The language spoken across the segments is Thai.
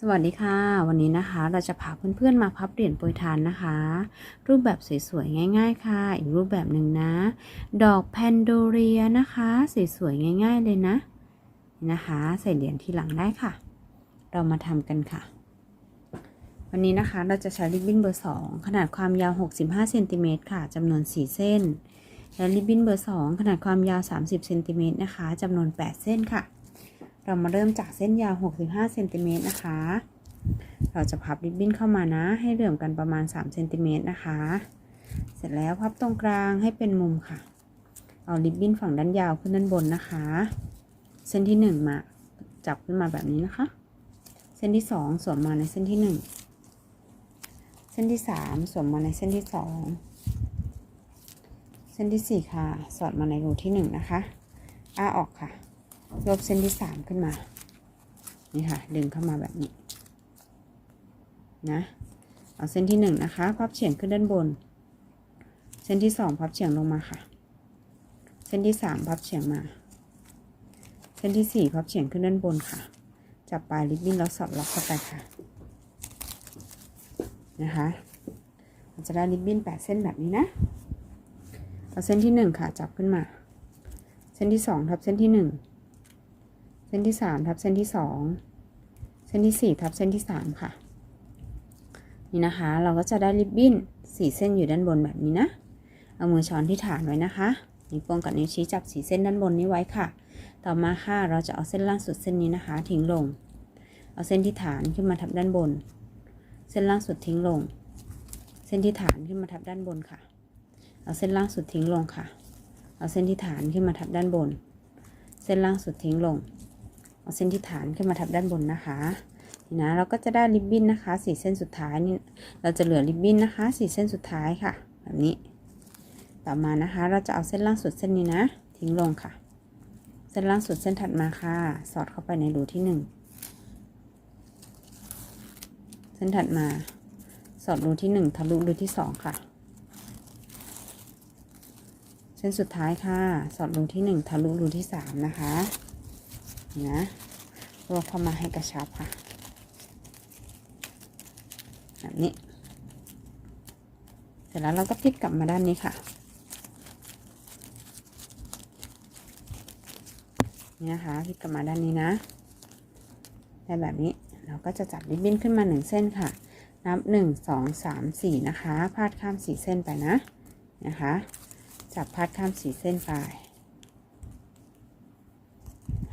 สวัสดีค่ะ วันนี้นะคะเราจะพาเพื่อนๆมาพับเหรียญโปรยทานนะคะ รูปแบบสวยๆง่าย ๆ ค่ะ อีกรูปแบบหนึ่งนะ ดอกแพนโดเรียนะคะสวยๆง่าย ๆ เลยนะนะคะ ใส่เหรียญทีหลังได้ค่ะ เรามาทำกันค่ะ วันนี้นะคะเราจะใช้ริบบิ้นเบอร์ 2 ขนาดความยาว 65เซนติเมตรค่ะจำนวน 4 เส้น และริบบิ้นเบอร์ 2 ขนาดความยาว 30เซนติเมตรนะคะจำนวน 8 เส้นค่ะ เรามาเริ่มจากเส้นยาว 65เซนติเมตรนะคะ เราจะพับริบบิ้นเข้ามานะ ให้เหลื่อมกันประมาณ3เซนติเมตรนะคะ เสร็จแล้วพับตรงกลางให้เป็นมุมค่ะ เอาริบบิ้นฝั่งด้านยาวขึ้นด้านบนนะคะ เส้นที่ 1 มาจับขึ้นมาแบบนี้นะคะ เส้นที่ 2 สวมมาในเส้นที่ 1 เส้นที่ 3 สวมมาในเส้นที่ 2 เส้นที่ 4 ค่ะ สอดมาในรูที่ 1 นะคะอ้าออกค่ะ รวบเส้นที่สามขึ้นมา นี่ค่ะ ดึงเข้ามาแบบนี้ นะ เอาเส้นที่หนึ่งนะคะ พับเฉียงขึ้นด้านบน เส้นที่สองพับเฉียงลงมาค่ะ เส้นที่สามพับเฉียงมา เส้นที่สี่พับเฉียงขึ้นด้านบนค่ะ จับปลายริบบิ้นแล้วสอดล็อกเข้าไปค่ะ นะคะเราจะได้ริบบิ้นแปดเส้นแบบนี้นะ เอาเส้นที่หนึ่งค่ะ จับขึ้นมา เส้นที่สองทับเส้นที่หนึ่ง ส้นที่สามทับเส้นที่สองเส้นที่สี่ทับเส้นที่สามค่ะ นี่นะคะ เราก็จะได้ริบบิ้นสี่เส้นอยู่ด้านบนแบบนี้นะ เอามือช้อนที่ฐานไว้นะคะนิ้วโป้งกับนิ้วชี้จับสีเส้นด้านบนนี้ไว้ค่ะ ต่อมาค่ะเราจะเอาเส้นล่างสุดเส้นนี้นะคะ ทิ้งลง เอาเส้นที่ฐานขึ้นมาทับด้านบน เส้นล่างสุดทิ้งลง เส้นที่ฐานขึ้นมาทับด้านบนค่ะ เอาเส้นล่างสุดทิ้งลงค่ะ เอาเส้นที่ฐานขึ้นมาทับด้านบน เส้นล่างสุดทิ้งลง เอาเส้นที่ฐานขึ้นมาทับด้านบนนะคะนี่นะเราก็จะได้ริบบิ้นนะคะสี่เส้นสุดท้ายนี่เราจะเหลือริบบิ้นนะคะสี่เส้นสุดท้ายค่ะ แบบนี้ ต่อมานะคะ เราจะเอาเส้นล่างสุดเส้นนี้นะ ทิ้งลงค่ะ เส้นล่างสุดเส้นถัดมาค่ะ สอดเข้าไปในรูที่หนึ่งเส้นถัดมา สอดรูที่หนึ่งทะลุรูที่สองค่ะ เส้นสุดท้ายค่ะ สอดรูที่หนึ่งทะลุรูที่สามนะคะ นะรวบเข้ามาให้กระชับค่ะ แบบนี้ เสร็จแล้วเราก็พลิกกลับมาด้านนี้ค่ะ นี่นะคะพลิกกลับมาด้านนี้นะ ได้แบบนี้เราก็จะจับริบบิ้นขึ้นมาหนึ่งเส้นค่ะ นับหนึ่งสองสามสี่นะคะ พาดข้ามสี่เส้นไปนะ นะคะ จับพาดข้ามสี่เส้นไป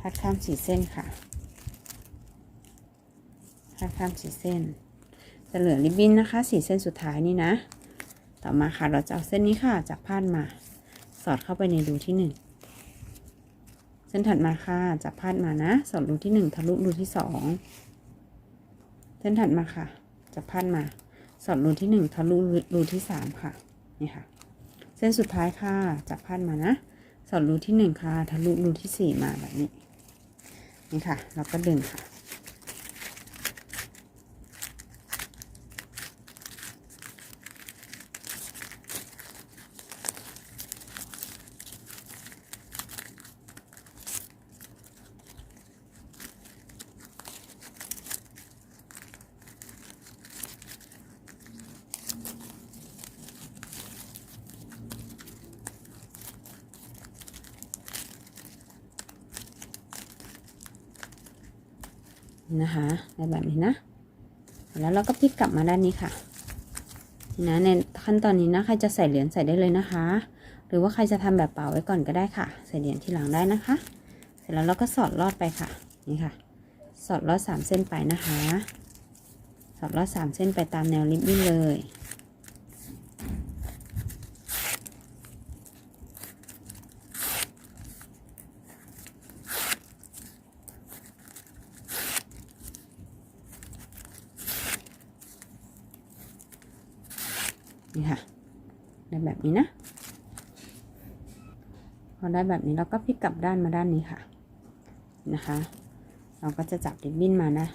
พาดข้ามสี่เส้นค่ะพาดข้ามสี่เส้น จะเหลือริบบิ้นนะคะสี่เส้นสุดท้ายนี่นะ ต่อมาค่ะเราจะเอาเส้นนี้ค่ะจับพาดมา สอดเข้าไปในรูที่หนึ่งเส้นถัดมาค่ะจับพาดมานะ สอดรูที่หนึ่งทะลุรูที่สองเส้นถัดมาค่ะจับพาดมา สอดรูที่หนึ่งทะลุรูที่สามค่ะนี่ค่ะ เส้นสุดท้ายค่ะจับพาดมานะสอดรูที่หนึ่งค่ะทะลุรูที่สี่มาแบบนี้ นี่ค่ะ แล้วก็ดึงค่ะ นะคะในแบบนี้นะ แล้วเราก็พลิกกลับมาด้านนี้ค่ะนะในขั้นตอนนี้นะใครจะใส่เหรียญใส่ได้เลยนะคะ หรือว่าใครจะทำแบบเป่าไว้ก่อนก็ได้ค่ะ ใส่เหรียญทีหลังได้นะคะ เสร็จแล้วเราก็สอดลอดไปค่ะ นี่ค่ะ สอดลอดสามเส้นไปนะคะ สอดลอดสามเส้นไปตามแนวริบบิ้นเลย นี่ค่ะ ได้แบบ นี้นะพอได้แบบนี้เราก็พลิกกลับด้านมาด้านนี้ค่ะนะคะ เราก็จะจับริบบิ้นมานะ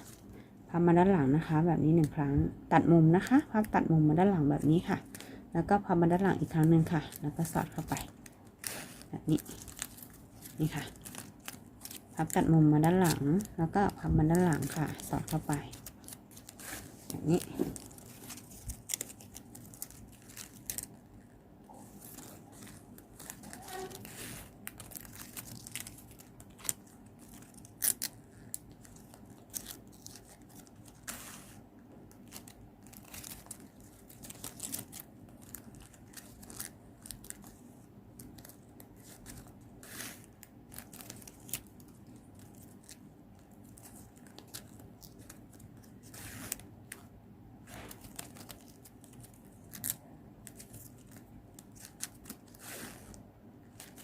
พับมาด้านหลังนะคะ แบบนี้หนึ่งครั้งตัดมุมนะคะพับตัดมุมมาด้านหลังแบบนี้ค่ะ แล้วก็พับมาด้านหลังอีกครั้งหนึ่งค่ะ แล้วก็สอดเข้าไป แบบนี้นี่ค่ะพับตัดมุมมาด้านหลัง แล้วก็พับมาด้านหลังค่ะ สอดเข้าไปแบบนี้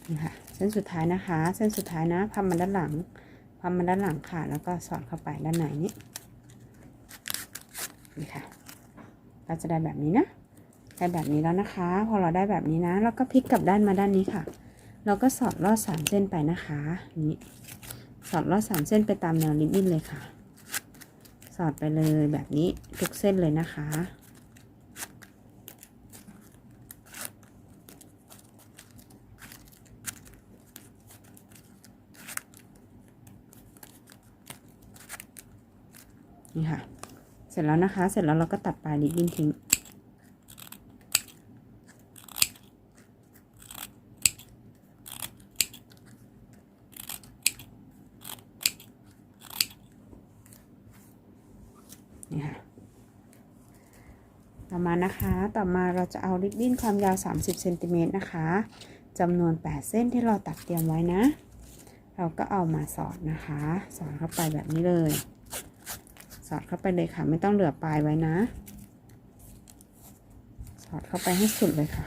นี่ค่ะเส้นสุดท้ายนะคะ เส้นสุดท้ายนะพับมาด้านหลังพับมาด้านหลังค่ะ แล้วก็สอดเข้าไปด้านในนี้นี่ค่ะเราจะได้แบบนี้นะได้แบบนี้แล้วนะคะ พอเราได้แบบนี้นะเราก็พลิกกลับด้านมาด้านนี้ค่ะ เราก็สอดลอดสามเส้นไปนะคะนี่สอดลอดสามเส้นไปตามแนวริบบิ้นเลยค่ะ สอดไปเลยแบบนี้ทุกเส้นเลยนะคะ นี่ค่ะ เสร็จแล้วนะคะ เสร็จแล้วเราก็ตัดปลายริบบิ้นทิ้ง นี่ค่ะ ต่อมานะคะ ต่อมาเราจะเอาริบบิ้นความยาว 30เซนติเมตรนะคะจำนวน 8 เส้นที่เราตัดเตรียมไว้นะ เราก็เอามาสอดนะคะ สอดเข้าไปแบบนี้เลย สอดเข้าไปเลยค่ะ ไม่ต้องเหลือปลายไว้นะ สอดเข้าไปให้สุดเลยค่ะ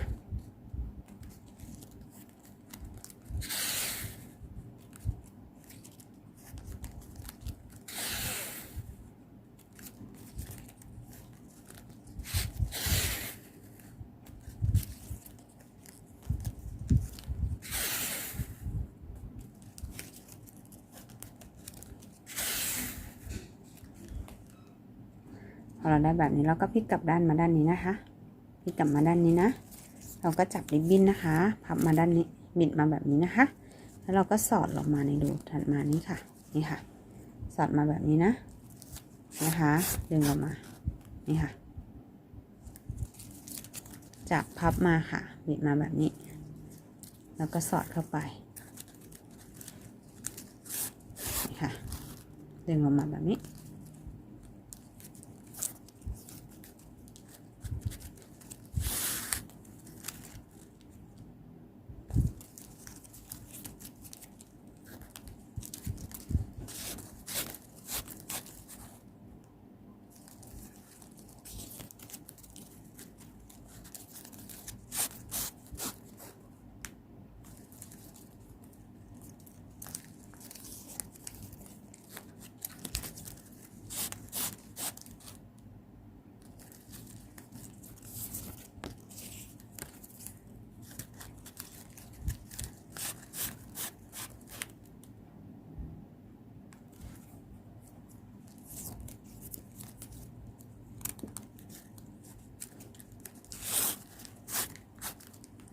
อเราได้แบบนี้เราก็พลิกกลับด้านมาด้านนี้นะคะพลิกกลับมาด้านนี้นะ เราก็จับริบบิ้นนะคะ พับมาด้านนี้บิดมาแบบนี้นะคะ แล้วเราก็สอดลงมาในรูถัดมานี้ค่ะ นี่ค่ะ สอดมาแบบนี้นะ นะคะ ดึงออกมา นี่ค่ะ จับพับมาค่ะ บิดมาแบบนี้ แล้วก็สอดเข้าไป นี่ค่ะ ดึงออกมาแบบนี้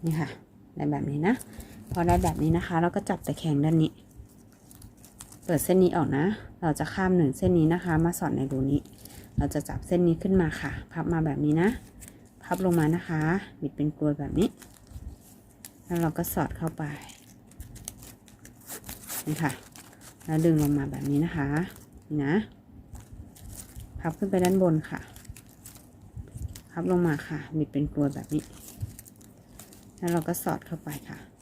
นี่ค่ะได้แบบนี้นะ พอได้แบบนี้นะคะ เราก็จับตะแคงด้านนี้ เปิดเส้นนี้ออกนะ เราจะข้ามหนึ่งเส้นนี้นะคะ มาสอดในรูนี้ เราจะจับเส้นนี้ขึ้นมาค่ะ พับมาแบบนี้นะ พับลงมานะคะบิดเป็นกลวยแบบนี้ แล้วเราก็สอดเข้าไปนี่ค่ะ แล้วดึงลงมาแบบนี้นะคะนี่นะ พับขึ้นไปด้านบนค่ะ พับลงมาค่ะบิดเป็นกลวยแบบนี้ แล้วเราก็สอดเข้าไปค่ะ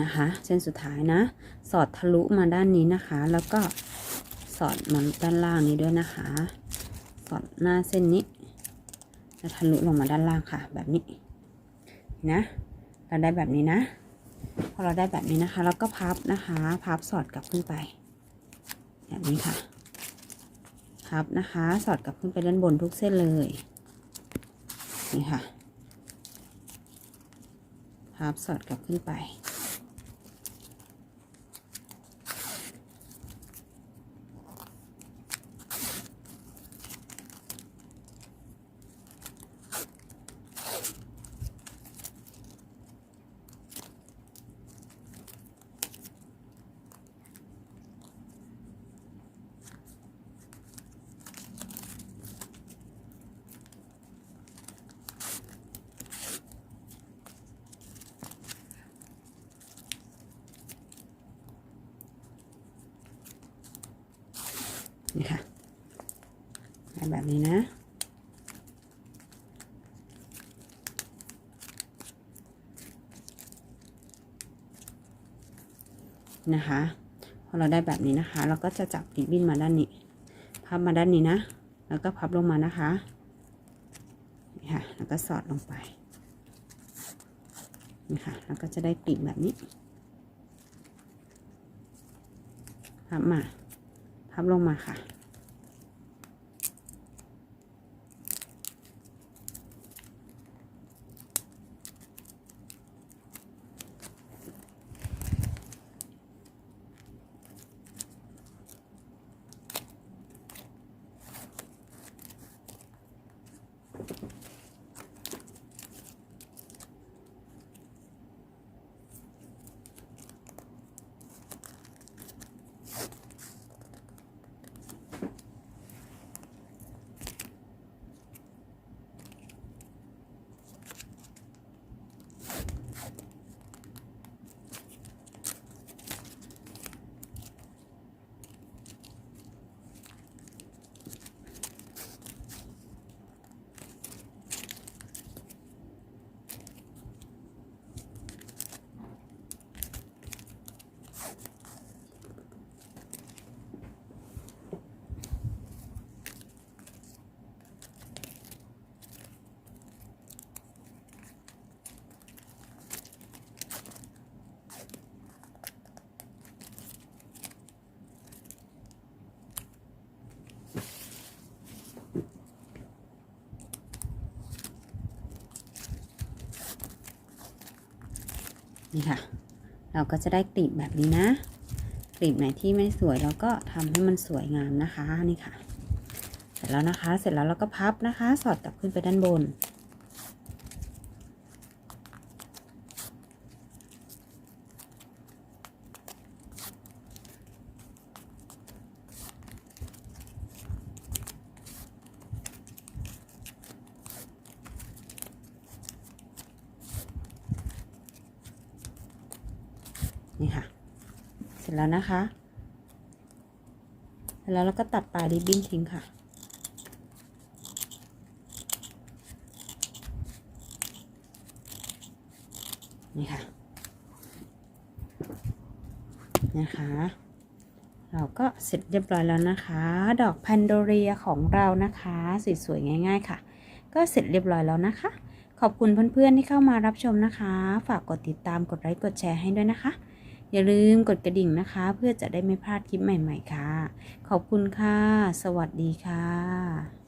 นะคะ เส้นสุดท้ายนะ สอดทะลุมาด้านนี้นะคะ แล้วก็สอดมันด้านล่างนี้ด้วยนะคะ สอดหน้าเส้นนี้แล้วทะลุลงมาด้านล่างค่ะ แบบนี้นะเราได้แบบนี้นะพอเราได้แบบนี้นะคะแล้วก็พับนะคะพับสอดกลับขึ้นไป แบบนี้ค่ะ พับนะคะ สอดกลับขึ้นไปด้านบนทุกเส้นเลยนี่ค่ะ พับสอดกลับขึ้นไป นี่ค่ะแบบนี้นะ นะคะพอเราได้แบบนี้นะคะ เราก็จะจับริบบิ้นมาด้านนี้ พับมาด้านนี้นะ แล้วก็พับลงมานะคะนี่ค่ะ แล้วก็สอดลงไปนี่ค่ะแล้วก็จะได้กลีบแบบนี้พับมา พับลงมาค่ะ นี่ค่ะ เราก็จะได้กลีบแบบนี้นะกลีบไหนที่ไม่สวยเราก็ทำให้มันสวยงามนะคะนี่ค่ะ เสร็จแล้วนะคะ เสร็จแล้วเราก็พับนะคะ สอดกลับขึ้นไปด้านบนค่ะ เส ร็จแล้วนะคะเสร็จแล้วเราก็ตัดปลายริบบิ้นทิ้งค่ะ นี่ค่ะ นะคะ เราก็เสร็จเรียบร้อยแล้วนะคะ ดอกแพนโดเรียของเรานะคะสวยๆง่าย ๆ ค่ะ ก็เสร็จเรียบร้อยแล้วนะคะขอบคุณเพื่อนๆที่เข้ามารับชมนะคะ ฝากกดติดตาม กดไลค์ กดแชร์ให้ด้วยนะคะ อย่าลืมกดกระดิ่งนะคะ เพื่อจะได้ไม่พลาดคลิปใหม่ ๆ ค่ะ ขอบคุณค่ะ สวัสดีค่ะ